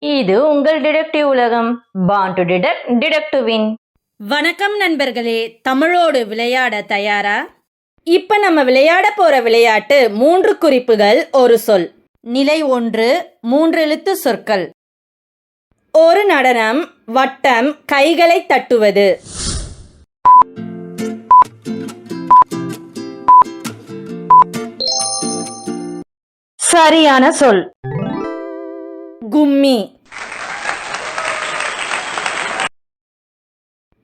இது உங்கள் டிடெக்டிவ் உலகம். பான் டு டிடெக்ட் டிடெக்டிவின் வணக்கம் நண்பர்களே. தமிழோடு விளையாட தயாரா? இப்ப நம்ம விளையாட போற விளையாட்டு மூன்று குறிப்புகள் ஒரு சொல். நிலை ஒன்று மூன்று எழுத்து சொற்கள். ஒரு நடனம் வட்டம் கைகளை தட்டுவது. சரியான சொல். கும்மி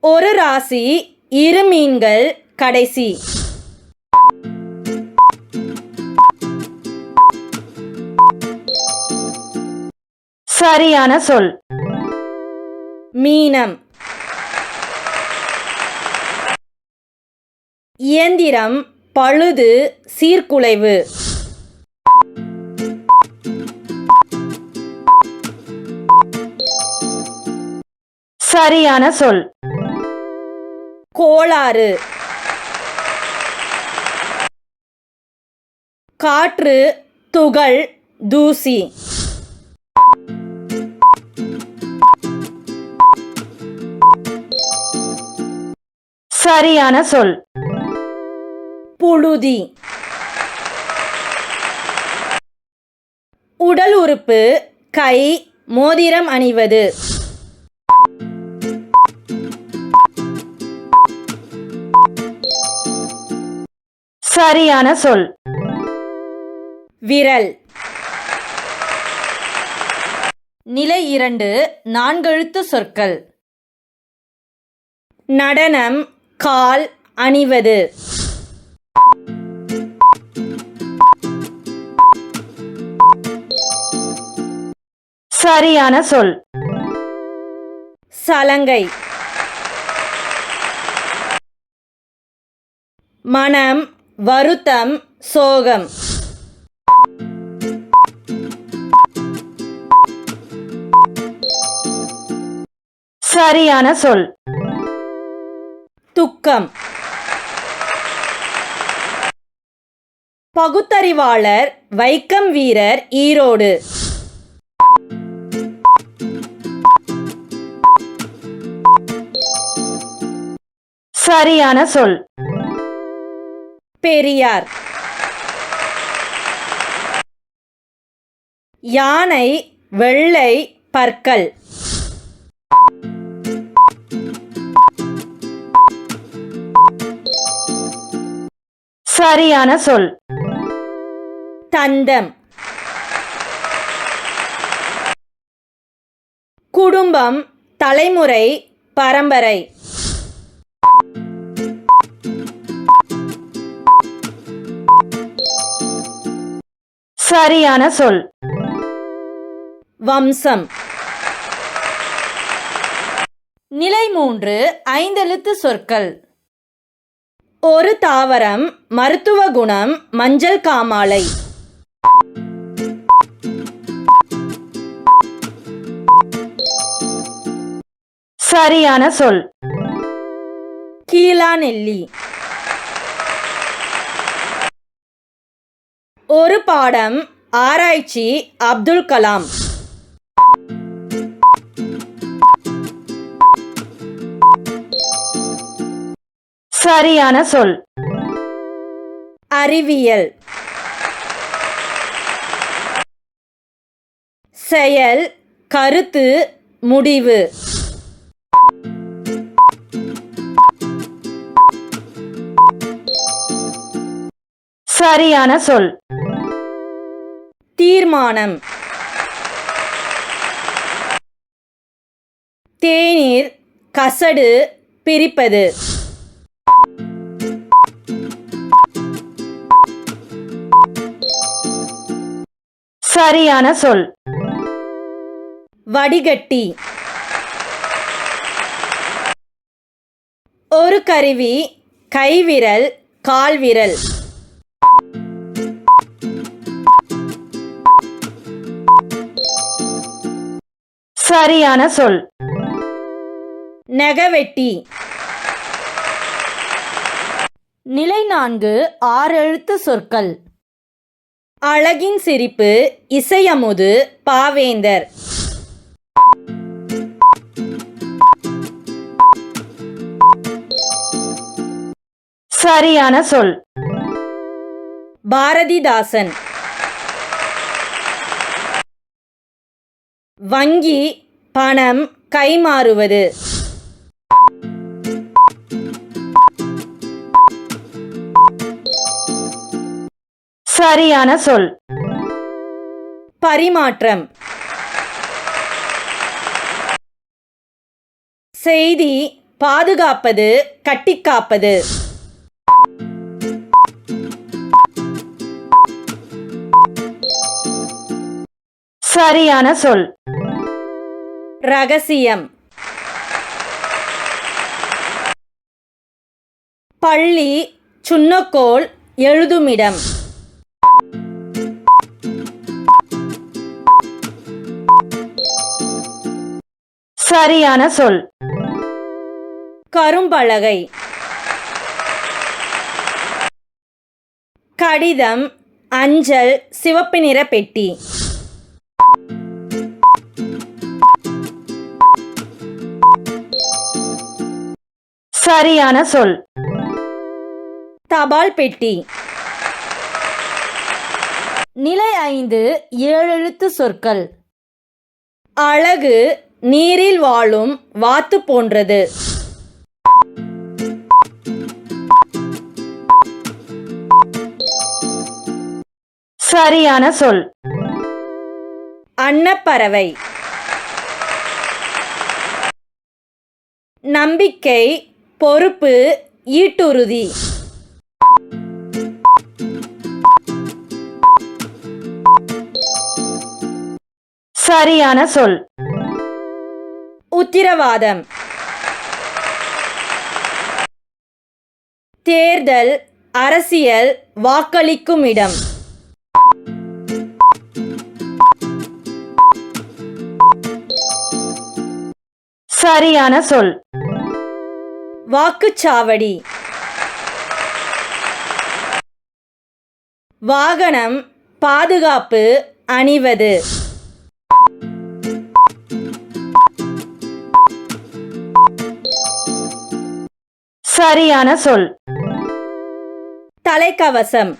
ஒரு ராசி இரு மீன்கள் கடைசி சரியான சொல். மீனம் இயந்திரம் பழுது சீர்குலைவு சரியான சொல். கோளாறு. காற்று துகள் தூசி. சரியான சொல். புழுதி. உடல் உறுப்பு கை மோதிரம் அணிவது. சரியான சொல். விரல். நிலை இரண்டு நான்கெழுத்து சொற்கள். நடனம் கால் அணிவது. சரியான சொல். சலங்கை. மனம் வருத்தம் சோகம். சரியான சொல். துக்கம். பகுத்தறிவாளர் வைக்கம் வீரர் ஈரோடு. சரியான சொல். பெரியார். யானை வெள்ளை பற்கள். சரியான சொல். தந்தம். குடும்பம் தலைமுறை பரம்பரை. சரியான சொல். வம்சம். நிலை மூன்று ஐந்தெழுத்து சொற்கள். ஒரு தாவரம் மருத்துவ குணம் மஞ்சள் காமாலை. சரியான சொல். கீழாநெல்லி ஒரு பாடம் ஆராய்ச்சி அப்துல் கலாம். சரியான சொல். அறிவியல். செயல் கருத்து முடிவு. சரியான சொல். தீர்மானம். தேநீர் கசடு பிரிப்பது. சரியான சொல். வடிகட்டி. ஒரு கருவி கைவிரல் கால்விரல். சரியான சொல். நெகவெட்டி. நிலை நான்கு ஆறெழுத்து சொற்கள். அழகின் சிரிப்பு இசையமுது பாவேந்தர். சரியான சொல். பாரதிதாசன். வங்கி பணம் கைமாறுவது. சரியான சொல். பரிமாற்றம். செய்தி பாதுகாப்பது கட்டிக்காப்பது. சரியான சொல். ரகசியம். பள்ளி சுண்ணக்கோல் எழுதுமிடம். சரியான சொல். கரும்பலகை. கடிதம் அஞ்சல் சிவப்பு நிற பெட்டி. சரியான சொல். தபால் பெட்டி. நிலை ஐந்து ஏழெழுத்து சொற்கள். அழகு நீரில் வாழும் வாத்து போன்றது. சரியான சொல். அன்னப்பறவை. நம்பிக்கை பொறுப்பு ஈட்டுறுதி. சரியான சொல். உத்திரவாதம். தேர்தல் அரசியல் வாக்களிக்கும் இடம். சரியான சொல். வாக்குச்சாவடி. வாகனம் பாதுகாப்பு அணிவது. சரியான சொல். தலைக்கவசம்.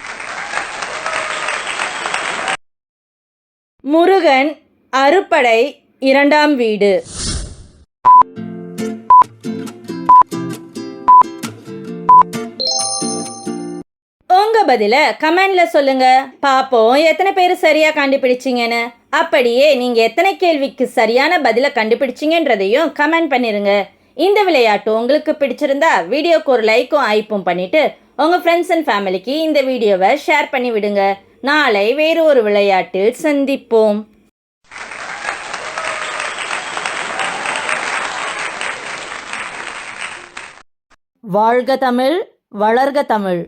முருகன் அறுபடை இரண்டாம் வீடு. உங்க பதில கமெண்ட்ல சொல்லுங்க. பாப்போம் எத்தனை பேர் சரியா கண்டுபிடிச்சீங்கன்னு. அப்படியே நீங்க எத்தனை கேள்விக்கு சரியான பதில கண்டுபிடிச்சீங்கன்றதையும் கமெண்ட் பண்ணிருங்க. இந்த விளையாட்டு உங்களுக்கு பிடிச்சிருந்தா வீடியோக்கு ஒரு லைக்கும் ஐப்பும் பண்ணிட்டு உங்க ஃப்ரெண்ட்ஸ் அண்ட் ஃபேமிலிக்கு இந்த வீடியோவை ஷேர் பண்ணி விடுங்க. நாளை வேறு ஒரு விளையாட்டில் சந்திப்போம். வாழ்க தமிழ் வளர்க தமிழ்.